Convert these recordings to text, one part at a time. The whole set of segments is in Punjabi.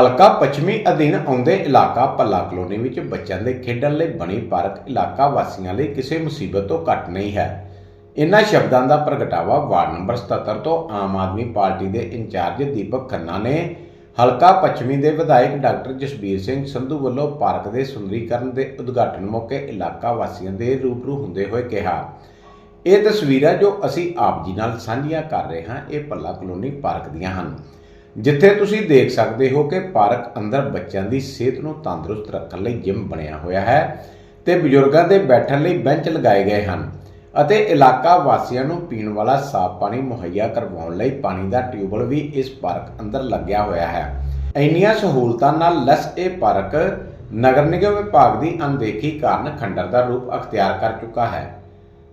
ਹਲਕਾ ਪੱਛਮੀ ਅਧੀਨ ਆਉਂਦੇ ਇਲਾਕਾ ਪੱਲਾ ਕਲੋਨੀ ਵਿੱਚ ਬੱਚਿਆਂ ਦੇ ਖੇਡਣ ਲਈ ਬਣੀ ਪਾਰਕ ਇਲਾਕਾ ਵਾਸੀਆਂ ਲਈ ਕਿਸੇ ਮੁਸੀਬਤ ਤੋਂ ਘੱਟ ਨਹੀਂ ਹੈ। ਇਨ੍ਹਾਂ ਸ਼ਬਦਾਂ ਦਾ ਪ੍ਰਗਟਾਵਾ ਵਾਰਡ ਨੰਬਰ 77 ਤੋਂ ਆਮ ਆਦਮੀ ਪਾਰਟੀ ਦੇ ਇੰਚਾਰਜ ਦੀਪਕ ਖੰਨਾ ਨੇ ਹਲਕਾ ਪੱਛਮੀ ਦੇ ਵਿਧਾਇਕ ਡਾਕਟਰ ਜਸਬੀਰ ਸਿੰਘ ਸੰਧੂ ਵੱਲੋਂ ਪਾਰਕ ਦੇ ਸੁੰਦਰੀਕਰਨ ਦੇ ਉਦਘਾਟਨ ਮੌਕੇ ਇਲਾਕਾ ਵਾਸੀਆਂ ਦੇ ਰੂਬਰੂ ਹੁੰਦੇ ਹੋਏ ਕਿਹਾ। ਇਹ ਤਸਵੀਰਾਂ ਜੋ ਅਸੀਂ ਆਪ ਜੀ ਨਾਲ ਸਾਂਝੀਆਂ ਕਰ ਰਹੇ ਹਾਂ, ਇਹ ਪੱਲਾ ਕਲੋਨੀ ਪਾਰਕ ਦੀਆਂ ਹਨ। ਜਿੱਥੇ ਤੁਸੀਂ ਦੇਖ ਸਕਦੇ ਹੋ ਕਿ ਪਾਰਕ ਅੰਦਰ ਬੱਚਿਆਂ ਦੀ ਸਿਹਤ ਨੂੰ ਤੰਦਰੁਸਤ ਰੱਖਣ ਲਈ ਜਿਮ ਬਣਿਆ ਹੋਇਆ ਹੈ ਤੇ ਬਜ਼ੁਰਗਾਂ ਦੇ ਬੈਠਣ ਲਈ ਬੈਂਚ ਲਗਾਏ ਗਏ ਹਨ ਅਤੇ ਇਲਾਕਾ ਵਾਸੀਆਂ ਨੂੰ ਪੀਣ ਵਾਲਾ ਸਾਫ਼ ਪਾਣੀ ਮੁਹੱਈਆ ਕਰਵਾਉਣ ਲਈ ਪਾਣੀ ਦਾ ਟਿਊਬਲ ਵੀ ਇਸ ਪਾਰਕ ਅੰਦਰ ਲੱਗਿਆ ਹੋਇਆ ਹੈ। ਇੰਨੀਆਂ ਸਹੂਲਤਾਂ ਨਾਲ ਲੈਸ ਇਹ ਪਾਰਕ ਨਗਰ ਨਿਗਮ ਵਿਭਾਗ ਦੀ ਅਣਦੇਖੀ ਕਾਰਨ ਖੰਡਰ ਦਾ ਰੂਪ ਅਖਤਿਆਰ ਕਰ ਚੁੱਕਾ ਹੈ।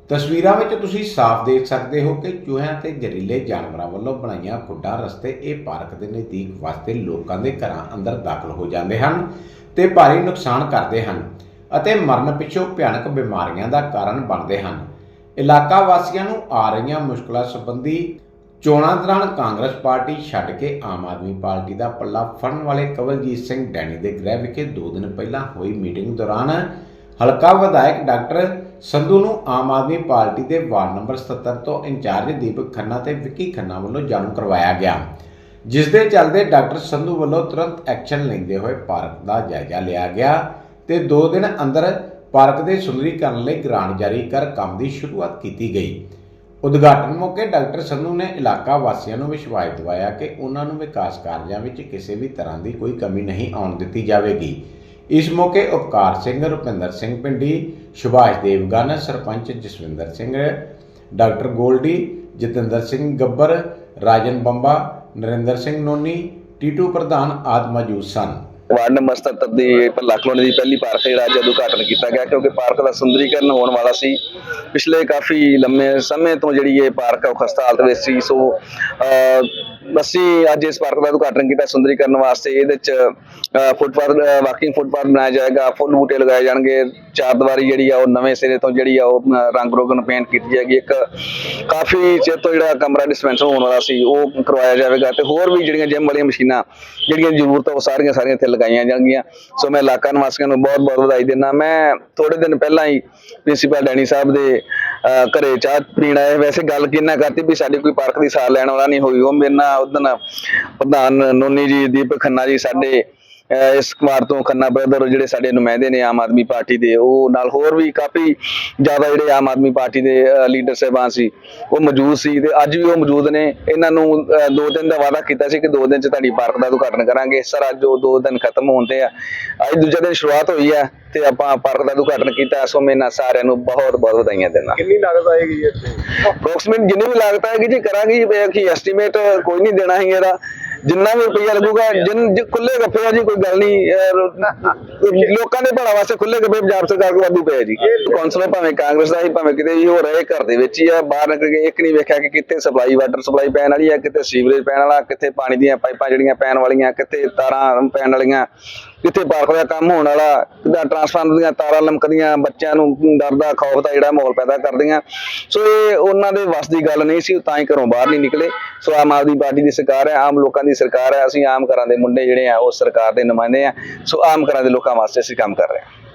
ਤਸਵੀਰਾਂ ਵਿੱਚ ਤੁਸੀਂ ਸਾਫ਼ ਦੇਖ ਸਕਦੇ ਹੋ ਕਿ ਚੂਹਿਆਂ ਤੇ ਜ਼ਹਿਰੀਲੇ ਜਾਨਵਰਾਂ ਵੱਲੋਂ ਬਣਾਈਆਂ ਖੁੱਡਾਂ ਰਸਤੇ ਇਹ ਪਾਰਕ ਦੇ ਨਜ਼ਦੀਕ ਵਸਦੇ ਲੋਕਾਂ ਦੇ ਘਰਾਂ ਅੰਦਰ ਦਾਖਲ ਹੋ ਜਾਂਦੇ ਹਨ ਤੇ ਭਾਰੀ ਨੁਕਸਾਨ ਕਰਦੇ ਹਨ ਅਤੇ ਮਰਨ ਪਿੱਛੋਂ ਭਿਆਨਕ ਬਿਮਾਰੀਆਂ ਦਾ ਕਾਰਨ ਬਣਦੇ ਹਨ। ਇਲਾਕਾ ਵਾਸੀਆਂ ਨੂੰ ਆ ਰਹੀਆਂ ਮੁਸ਼ਕਲਾਂ ਸੰਬੰਧੀ ਚੋਣਾਂ ਦੌਰਾਨ ਕਾਂਗਰਸ ਪਾਰਟੀ ਛੱਡ ਕੇ ਆਮ ਆਦਮੀ ਪਾਰਟੀ ਦਾ ਪੱਲਾ ਫੜਨ ਵਾਲੇ ਕਵਲਜੀਤ ਸਿੰਘ ਡੈਣੀ ਦੇ ਗ੍ਰਹਿ ਵਿਖੇ 2 ਦਿਨ ਪਹਿਲਾਂ ਹੋਈ ਮੀਟਿੰਗ ਦੌਰਾਨ ਹਲਕਾ ਵਿਧਾਇਕ ਡਾਕਟਰ ਸੰਧੂ ਨੂੰ ਆਮ ਆਦਮੀ ਪਾਰਟੀ ਦੇ ਵਾਰਡ ਨੰਬਰ 77 ਤੋਂ ਇੰਚਾਰਜ ਦੀਪਕ ਖੰਨਾ ਤੇ ਵਿੱਕੀ ਖੰਨਾ ਵੱਲੋਂ ਜਾਣੂ ਕਰਵਾਇਆ ਗਿਆ। ਜਿਸ ਦੇ ਚੱਲਦੇ ਡਾਕਟਰ ਸੰਧੂ ਵੱਲੋਂ ਤੁਰੰਤ ਐਕਸ਼ਨ ਲੈਂਦੇ ਹੋਏ ਪਾਰਕ ਦਾ ਜਾਇਜ਼ਾ ਲਿਆ ਗਿਆ ਤੇ 2 ਦਿਨ ਅੰਦਰ ਪਾਰਕ ਦੇ ਸੁੰਦਰੀਕਰਨ ਲਈ ਗ੍ਰਾਂਟ ਜਾਰੀ ਕਰ ਕੰਮ ਦੀ ਸ਼ੁਰੂਆਤ ਕੀਤੀ ਗਈ। ਉਦਘਾਟਨ ਮੌਕੇ ਡਾਕਟਰ ਸੰਧੂ ਨੇ ਇਲਾਕਾ ਵਾਸੀਆਂ ਨੂੰ ਵਿਸ਼ਵਾਸ ਦਿਵਾਇਆ ਕਿ ਉਹਨਾਂ ਨੂੰ ਵਿਕਾਸ ਕਾਰਜਾਂ ਵਿੱਚ ਕਿਸੇ ਵੀ ਤਰ੍ਹਾਂ ਦੀ ਕੋਈ ਕਮੀ ਨਹੀਂ ਆਉਣ ਦਿੱਤੀ ਜਾਵੇਗੀ। ਇਸ ਮੌਕੇ ਉਪਕਾਰ ਸਿੰਘ, ਰੁਪਿੰਦਰ ਸਿੰਘ ਪਿੰਡੀ ਸੁਭਾਸ਼ ਦੇਵਗਨ ਸਰਪੰਚ ਜਸਵਿੰਦਰ ਸਿੰਘ ਡਾਕਟਰ ਗੋਲਡੀ ਜਤਿੰਦਰ ਸਿੰਘ ਗੱਬਰ ਰਾਜਨ ਬੰਬਾ ਨਰਿੰਦਰ ਸਿੰਘ ਨੋਨੀ ਟੀਟੂ ਪ੍ਰਧਾਨ ਆਦਿ ਮੌਜੂਦ ਸਨ। ਵਾਰਡ ਨੰਬਰ 77 ਦੀ ਭੱਲਾ ਕਲੋਨੀ ਦੀ ਪਹਿਲੀ ਪਾਰਕ ਜਿਹੜਾ ਅੱਜ ਉਦਘਾਟਨ ਕੀਤਾ ਗਿਆ ਕਿਉਂਕਿ ਪਾਰਕ ਦਾ ਸੁੰਦਰੀਕਰਨ ਹੋਣ ਵਾਲਾ ਸੀ। ਪਿਛਲੇ ਕਾਫੀ ਲੰਮੇ ਸਮੇਂ ਤੋਂ ਜਿਹੜੀ ਇਹ ਪਾਰਕ ਹੈ ਉਹ ਖਸਤਾ ਹਾਲਤ ਵਿੱਚ ਸੀ। ਸੋ ਅਹ, ਅਸੀਂ ਅੱਜ ਇਸ ਪਾਰਕ ਦਾ ਉਦਘਾਟਨ ਕੀਤਾ ਸੁੰਦਰੀਕਰਨ ਵਾਸਤੇ, ਇਹਦੇ ਚ ਫੁੱਟਪਾਥ ਵਾਕਿੰਗ ਫੁੱਟਪਾਥ ਬਣਾਇਆ ਜਾਏਗਾ, ਫੁੱਲ ਬੂਟੇ ਲਗਾਏ ਜਾਣਗੇ, ਚਾਰ ਦੀਵਾਰੀ ਜਿਹੜੀ ਆ ਉਹ ਨਵੇਂ ਸਿਰੇ ਤੋਂ ਜਿਹੜੀ ਆ ਉਹ ਰੰਗ ਰੋਗਨ ਪੇਂਟ ਕੀਤੀ ਜਾਏਗੀ, ਇੱਕ ਕਾਫੀ ਚਿਰ ਤੋਂ ਜਿਹੜਾ ਕਮਰਾ ਡਿਸਪੈਂਸਰ ਹੋਣ ਵਾਲਾ ਸੀ, ਉਹ ਕਰਵਾਇਆ ਜਾਵੇਗਾ ਤੇ ਹੋਰ ਵੀ ਜਿਹੜੀਆਂ ਜਿਮ ਵਾਲੀਆਂ ਮਸ਼ੀਨਾਂ, ਜਿਹੜੀਆਂ ਜ਼ਰੂਰਤ ਉਹ ਸਾਰੀਆਂ ਸਾਰੀਆਂ ਇੱਥੇ ਲਗਾਈਆਂ ਜਾਣਗੀਆਂ। ਸੋ ਮੈਂ ਇਲਾਕਾ ਨਿਵਾਸੀਆਂ ਨੂੰ ਬਹੁਤ ਬਹੁਤ ਵਧਾਈ ਦਿੰਦਾ। ਮੈਂ ਥੋੜੇ ਦਿਨ ਪਹਿਲਾਂ ਹੀ ਪ੍ਰਿੰਸੀਪਲ ਡੈਣੀ ਸਾਹਿਬ ਦੇ ਘਰੇ ਚਾਹ ਪੀਣ ਆਏ ਵੈਸੇ ਗੱਲ ਕਿੰਨਾ ਕਰਤੀ ਵੀ ਸਾਡੀ ਕੋਈ ਪਾਰਕ ਦੀ ਸਾਰ ਲੈਣ ਵਾਲਾ ਨਹੀਂ ਹੋਈ, ਉਹ ਮੇਰੇ ਨਾਲ ਉਦਨ ਪ੍ਰਧਾਨ ਨੋਨੀ ਜੀ ਦੀਪਕ ਖੰਨਾ ਜੀ ਸਾਡੇ ਇਸ ਕੁਮਾਰ ਤੋਂ ਖੰਨਾ ਬ੍ਰਦਰ ਜਿਹੜੇ ਸਾਡੇ ਨੁਮਾਇੰਦੇ ਨੇ ਆਮ ਆਦਮੀ ਪਾਰਟੀ ਦੇ ਉਹ ਨਾਲ ਹੋਰ ਵੀ ਕਾਫੀ ਜ਼ਿਆਦਾ ਜਿਹੜੇ ਆਮ ਆਦਮੀ ਪਾਰਟੀ ਦੇ ਲੀਡਰ ਸਾਹਿਬਾਨ ਸੀ ਉਹ ਮੌਜੂਦ ਸੀ ਤੇ ਅੱਜ ਵੀ ਉਹ ਮੌਜੂਦ ਨੇ। ਇਹਨਾਂ ਨੂੰ ਦੋ ਦਿਨ ਦਾ ਵਾਅਦਾ ਕੀਤਾ ਸੀ ਕਿ ਦੋ ਦਿਨ ਚ ਤੁਹਾਡੀ ਪਾਰਕ ਦਾ ਉਦਘਾਟਨ ਕਰਾਂਗੇ। ਸਰ ਅੱਜ ਉਹ ਦੋ ਦਿਨ ਖਤਮ ਹੋਣ ਤੇ ਆ। ਅੱਜ ਦੂਜੇ ਦਿਨ ਸ਼ੁਰੂਆਤ ਹੋਈ ਹੈ ਤੇ ਆਪਾਂ ਪਾਰਕ ਦਾ ਉਦਘਾਟਨ ਕੀਤਾ। ਸੋ ਮੈਂ ਇਹਨਾਂ ਸਾਰਿਆਂ ਨੂੰ ਬਹੁਤ ਬਹੁਤ ਵਧਾਈਆਂ ਦਿੰਦਾ। ਕਿੰਨੀ ਲਾਗਤ ਆਏਗੀ ਇੱਥੇ? ਅਪਰੋਕਸੀਮੇਟ ਜਿੰਨੀ ਵੀ ਲਾਗਤ ਆਏਗੀ ਜੀ ਕਰਾਂਗੇ ਜੀ ਕਿ ਐਸਟੀਮੇਟ ਕੋਈ ਨਹੀਂ ਦੇਣਾ ਹੈ ਇਹਦਾ। ਜਿੰਨਾ ਵੀ ਰੁਪਈਆ ਲੱਗੂਗਾ ਜਿੰਨ ਜੇ ਖੁੱਲੇ ਗੱਫੇ ਆ ਜੀ ਕੋਈ ਗੱਲ ਨਹੀਂ ਅਹ, ਲੋਕਾਂ ਦੇ ਭਲਾ ਵਾਸਤੇ ਖੁੱਲੇ ਗੱਫੇ ਪੰਜਾਬ ਸਰਕਾਰ ਕੋਲ ਵਾਧੂ ਪਏ ਆ ਜੀ। ਕੌਂਸਲਰ ਭਾਵੇਂ ਕਾਂਗਰਸ ਦਾ ਹੀ ਭਾਵੇਂ ਕਿਤੇ ਵੀ ਹੋ ਰਿਹਾ ਇਹ ਘਰ ਦੇ ਵਿੱਚ ਹੀ ਆ ਬਾਹਰ ਨਿਕਲ ਕੇ ਇੱਕ ਨਹੀਂ ਵੇਖਿਆ ਕਿ ਕਿੱਥੇ ਸਪਲਾਈ ਵਾਟਰ ਸਪਲਾਈ ਪੈਣ ਵਾਲੀ ਆ ਕਿਤੇ ਸੀਵਰੇਜ ਪੈਣ ਵਾਲਾ ਕਿੱਥੇ ਪਾਣੀ ਦੀਆਂ ਪਾਈਪਾਂ ਜਿਹੜੀਆਂ ਪੈਣ ਵਾਲੀਆਂ ਕਿੱਥੇ ਤਾਰਾਂ ਪੈਣ ਵਾਲੀਆਂ। ਕਿੱਥੇ ਪਾਰਕ ਦਾ ਕੰਮ ਹੋਣ ਵਾਲਾ ਕਿੱਦਾਂ ਟਰਾਂਸਫਾਰਮਰ ਦੀਆਂ ਤਾਰਾਂ ਲਮਕਦੀਆਂ ਬੱਚਿਆਂ ਨੂੰ ਡਰ ਦਾ ਖੌਫ ਦਾ ਜਿਹੜਾ ਮਾਹੌਲ ਪੈਦਾ ਕਰਦੀਆਂ। ਸੋ ਇਹ ਉਹਨਾਂ ਦੇ ਵੱਸ ਦੀ ਗੱਲ ਨਹੀਂ ਸੀ, ਉਹ ਤਾਂ ਹੀ ਘਰੋਂ ਬਾਹਰ ਨਹੀਂ ਨਿਕਲੇ। ਸੋ ਆਮ ਆਦਮੀ ਪਾਰਟੀ ਦੀ ਸਰਕਾਰ ਹੈ, ਆਮ ਲੋਕਾਂ ਦੀ ਸਰਕਾਰ ਹੈ, ਅਸੀਂ ਆਮ ਘਰਾਂ ਦੇ ਮੁੰਡੇ ਜਿਹੜੇ ਆ, ਉਹ ਸਰਕਾਰ ਦੇ ਨੁਮਾਇੰਦੇ ਆ। ਸੋ ਆਮ ਘਰਾਂ ਦੇ ਲੋਕਾਂ ਵਾਸਤੇ ਅਸੀਂ ਕੰਮ ਕਰ ਰਹੇ ਹਾਂ।